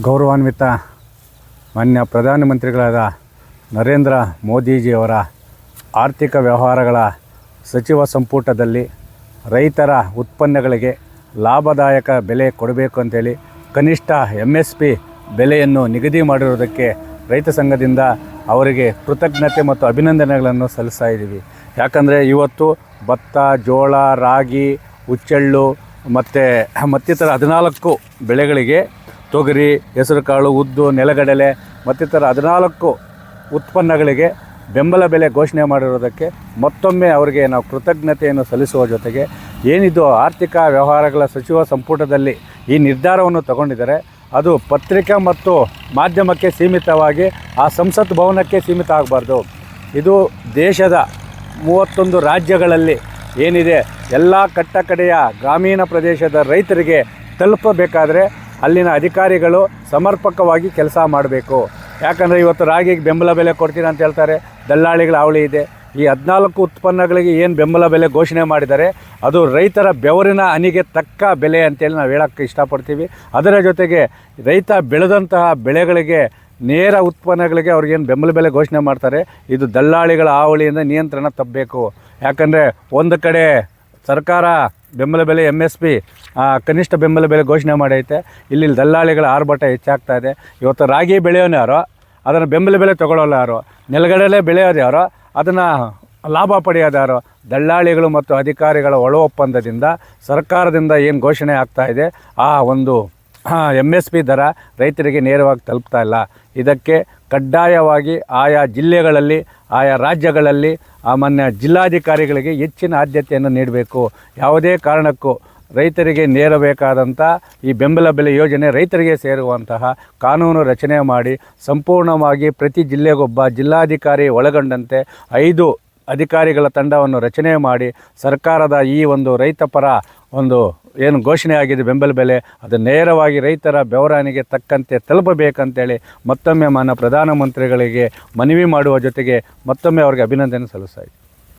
ಗೌರವಾನ್ವಿತ ಮಾನ್ಯ ಪ್ರಧಾನಮಂತ್ರಿಗಳಾದ ನರೇಂದ್ರ ಮೋದಿಜಿಯವರ ಆರ್ಥಿಕ ವ್ಯವಹಾರಗಳ ಸಚಿವ ಸಂಪುಟದಲ್ಲಿ ರೈತರ ಉತ್ಪನ್ನಗಳಿಗೆ ಲಾಭದಾಯಕ ಬೆಲೆ ಕೊಡಬೇಕು ಅಂತೇಳಿ ಕನಿಷ್ಠ ಎಂ ಎಸ್ ಪಿ ಬೆಲೆಯನ್ನು ನಿಗದಿ ಮಾಡಿರುವುದಕ್ಕೆ ರೈತ ಸಂಘದಿಂದ ಅವರಿಗೆ ಕೃತಜ್ಞತೆ ಮತ್ತು ಅಭಿನಂದನೆಗಳನ್ನು ಸಲ್ಲಿಸ್ತಾ ಇದ್ದೀವಿ. ಯಾಕಂದರೆ ಇವತ್ತು ಭತ್ತ, ಜೋಳ, ರಾಗಿ, ಹುಚ್ಚೆಳ್ಳು ಮತ್ತು ಮತ್ತಿತರ ಹದಿನಾಲ್ಕು ಬೆಳೆಗಳಿಗೆ ತೊಗರಿ, ಹೆಸರುಕಾಳು, ಉದ್ದು, ನೆಲಗಡಲೆ, ಮತ್ತಿತರ ಹದಿನಾಲ್ಕು ಉತ್ಪನ್ನಗಳಿಗೆ ಬೆಂಬಲ ಬೆಲೆ ಘೋಷಣೆ ಮಾಡಿರೋದಕ್ಕೆ ಮತ್ತೊಮ್ಮೆ ಅವರಿಗೆ ನಾವು ಕೃತಜ್ಞತೆಯನ್ನು ಸಲ್ಲಿಸುವ ಜೊತೆಗೆ ಏನಿದು ಆರ್ಥಿಕ ವ್ಯವಹಾರಗಳ ಸಚಿವ ಸಂಪುಟದಲ್ಲಿ ಈ ನಿರ್ಧಾರವನ್ನು ತಗೊಂಡಿದ್ದಾರೆ, ಅದು ಪತ್ರಿಕೆ ಮತ್ತು ಮಾಧ್ಯಮಕ್ಕೆ ಸೀಮಿತವಾಗಿ ಆ ಸಂಸತ್ ಭವನಕ್ಕೆ ಸೀಮಿತ ಆಗಬಾರ್ದು. ಇದು ದೇಶದ ಮೂವತ್ತೊಂದು ರಾಜ್ಯಗಳಲ್ಲಿ ಏನಿದೆ ಎಲ್ಲ ಕಟ್ಟಕಡೆಯ ಗ್ರಾಮೀಣ ಪ್ರದೇಶದ ರೈತರಿಗೆ ತಲುಪಬೇಕಾದರೆ ಅಲ್ಲಿನ ಅಧಿಕಾರಿಗಳು ಸಮರ್ಪಕವಾಗಿ ಕೆಲಸ ಮಾಡಬೇಕು. ಯಾಕಂದರೆ ಇವತ್ತು ರಾಗಿಗೆ ಬೆಂಬಲ ಬೆಲೆ ಕೊಡ್ತೀನಿ ಅಂತ ಹೇಳ್ತಾರೆ. ದಲ್ಲಾಳಿಗಳ ಅವಳಿ ಇದೆ. ಈ ಹದಿನಾಲ್ಕು ಉತ್ಪನ್ನಗಳಿಗೆ ಏನು ಬೆಂಬಲ ಬೆಲೆ ಘೋಷಣೆ ಮಾಡಿದ್ದಾರೆ, ಅದು ರೈತರ ಬೆವರಿನ ಹನಿಗೆ ತಕ್ಕ ಬೆಲೆ ಅಂತೇಳಿ ನಾವು ಹೇಳೋಕ್ಕೆ ಇಷ್ಟಪಡ್ತೀವಿ. ಅದರ ಜೊತೆಗೆ ರೈತ ಬೆಳೆದಂತಹ ಬೆಳೆಗಳಿಗೆ ನೇರ ಉತ್ಪನ್ನಗಳಿಗೆ ಅವ್ರಿಗೇನು ಬೆಂಬಲ ಬೆಲೆ ಘೋಷಣೆ ಮಾಡ್ತಾರೆ. ಇದು ದಲ್ಲಾಳಿಗಳ ಹಾವಳಿಯಿಂದ ನಿಯಂತ್ರಣ ತಪ್ಪಬೇಕು. ಯಾಕಂದರೆ ಒಂದು ಕಡೆ ಸರ್ಕಾರ ಬೆಂಬಲ ಬೆಲೆ ಎಂ ಎಸ್ ಪಿ ಕನಿಷ್ಠ ಬೆಂಬಲ ಬೆಲೆ ಘೋಷಣೆ ಮಾಡೈತೆ. ಇಲ್ಲಿ ದಲ್ಲಾಳಿಗಳ ಆರ್ಭಟ ಹೆಚ್ಚಾಗ್ತಾ ಇದೆ. ಇವತ್ತು ರಾಗಿ ಬೆಳೆಯೋನು ಯಾರೋ, ಅದನ್ನು ಬೆಂಬಲ ಬೆಲೆ ತೊಗೊಳ್ಳೋಲ್ಲ ಯಾರು, ನೆಲಗಡಲೆ ಬೆಳೆಯೋದು ಯಾರೋ, ಅದನ್ನು ಲಾಭ ಪಡೆಯೋದು ಯಾರು, ದಲ್ಲಾಳಿಗಳು ಮತ್ತು ಅಧಿಕಾರಿಗಳ ಒಳ ಒಪ್ಪಂದದಿಂದ ಸರ್ಕಾರದಿಂದ ಏನು ಘೋಷಣೆ ಆಗ್ತಾ ಇದೆ, ಆ ಒಂದು ಎಂ ಎಸ್ ಪಿ ದರ ರೈತರಿಗೆ ನೇರವಾಗಿ ತಲುಪ್ತಾ ಇಲ್ಲ. ಇದಕ್ಕೆ ಕಡ್ಡಾಯವಾಗಿ ಆಯಾ ಜಿಲ್ಲೆಗಳಲ್ಲಿ, ಆಯಾ ರಾಜ್ಯಗಳಲ್ಲಿ ಆ ಮಾನ್ಯ ಜಿಲ್ಲಾಧಿಕಾರಿಗಳಿಗೆ ಹೆಚ್ಚಿನ ಆದ್ಯತೆಯನ್ನು ನೀಡಬೇಕು. ಯಾವುದೇ ಕಾರಣಕ್ಕೂ ರೈತರಿಗೆ ನೇರಬೇಕಾದಂಥ ಈ ಬೆಂಬಲ ಬೆಲೆ ಯೋಜನೆ ರೈತರಿಗೆ ಸೇರುವಂತಹ ಕಾನೂನು ರಚನೆ ಮಾಡಿ, ಸಂಪೂರ್ಣವಾಗಿ ಪ್ರತಿ ಜಿಲ್ಲೆಗೊಬ್ಬ ಜಿಲ್ಲಾಧಿಕಾರಿ ಒಳಗೊಂಡಂತೆ ಐದು ಅಧಿಕಾರಿಗಳ ತಂಡವನ್ನು ರಚನೆ ಮಾಡಿ ಸರ್ಕಾರದ ಈ ಒಂದು ರೈತಪರ ಒಂದು ಏನು ಘೋಷಣೆ ಆಗಿದೆ ಬೆಂಬಲ ಬೆಲೆ, ಅದು ನೇರವಾಗಿ ರೈತರ ಬೆವರಾನಿಗೆ ತಕ್ಕಂತೆ ತಲುಪಬೇಕಂತೇಳಿ ಮತ್ತೊಮ್ಮೆ ಮಾನ್ಯ ಪ್ರಧಾನಮಂತ್ರಿಗಳಿಗೆ ಮನವಿ ಮಾಡುವ ಜೊತೆಗೆ ಮತ್ತೊಮ್ಮೆ ಅವರಿಗೆ ಅಭಿನಂದನೆ ಸಲ್ಲಿಸ್ತಾ